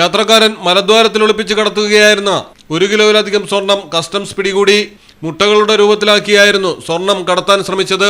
യാത്രക്കാരൻ മലദ്വാരത്തിൽ ഒളിപ്പിച്ച് കടത്തുകയായിരുന്ന ഒരു കിലോയിലധികം സ്വർണം കസ്റ്റംസ് പിടികൂടി മുട്ടകളുടെ രൂപത്തിലാക്കിയായിരുന്നു സ്വർണം കടത്താൻ ശ്രമിച്ചത്.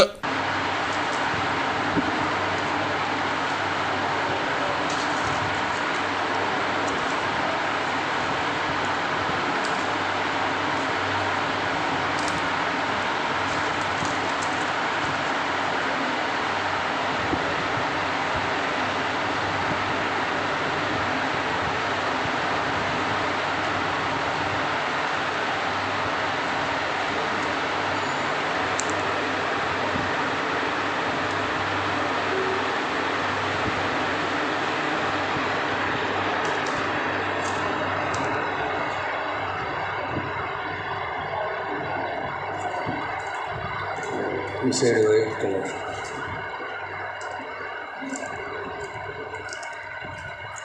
miserio de color.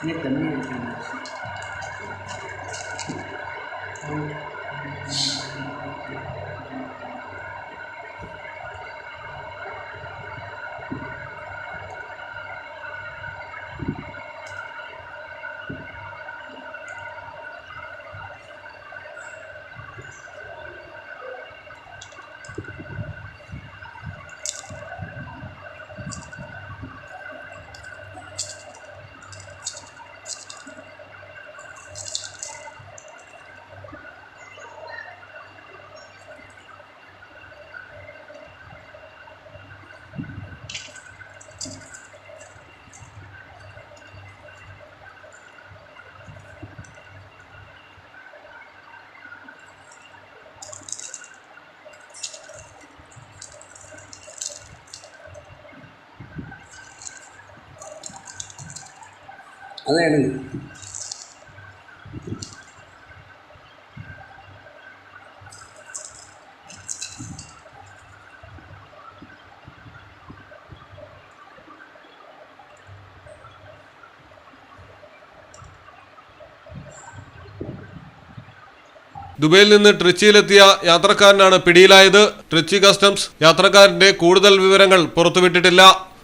Neta, അതാണ് ദുബൈയിൽ നിന്ന് ട്രിച്ചിയിലെത്തിയ യാത്രക്കാരനാണ് പിടിയിലായത്. ട്രിച്ചി കസ്റ്റംസ് യാത്രക്കാരന്റെ കൂടുതൽ വിവരങ്ങൾ പുറത്തുവിട്ടിട്ടില്ല.